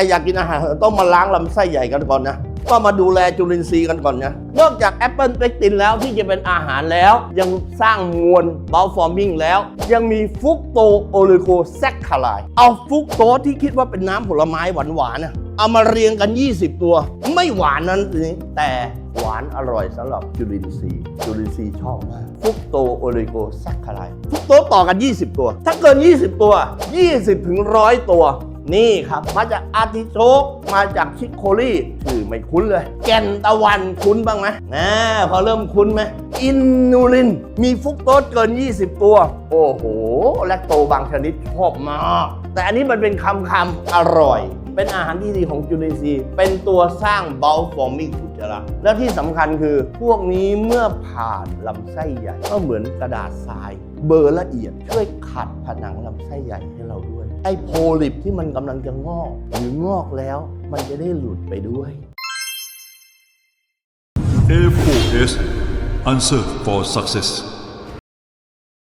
รอยากกินอาหารต้องมาล้างลำไส้ใหญ่กันก่อนนะก็มาดูแลจุลินทรีย์กันก่อนนะนอกจากแอปเปิลเปกตินแล้วที่จะเป็นอาหารแล้ว ยังสร้างมวลเบลฟอร์มิงแล้ว ยังมีฟุกโตโอลิโกแซคคาไลเอาฟุกโตที่คิดว่าเป็นน้ำผลไม้หวานๆนะเอามาเรียงกัน 20 ตัว ไม่หวานนั้นสิแต่หวานอร่อยสำหรับจุลินทรีย์จุลินทรีย์ชอบมากฟุกโตโอลิโกแซคคาไลฟุกโตต่อกัน 20 ตัว ถ้าเกิน 20 ตัว 20ถึง100 ตัว นี่ครับมาจากอาร์ติโชกมาจากชิคโคลี่ชื่อไม่คุ้นเลย แก่นตะวันคุ้นบ้างไหมนะพอเริ่มคุ้นไหมอินนูลิน มีฟุกโตสเกิน 20 ตัว โอ้โห และโตบางชนิดชอบมาก แต่อันนี้มันเป็นคำคำอร่อย เป็นอาหารที่ดีของจุลินทรีย์ เป็นตัวสร้างเบลฟอร์มิงอุจจาระและที่สำคัญคือพวกนี้เมื่อผ่านลำไส้ใหญ่ ก็เหมือนกระดาษทราย เบอร์ละเอียด ช่วยขัดผนังลำไส้ใหญ่ให้เราด้วย ไอ้โพลิปที่มันกำลังจะงอก หรืองอกแล้ว มันจะได้หลุดไปด้วย A4S Answer for Success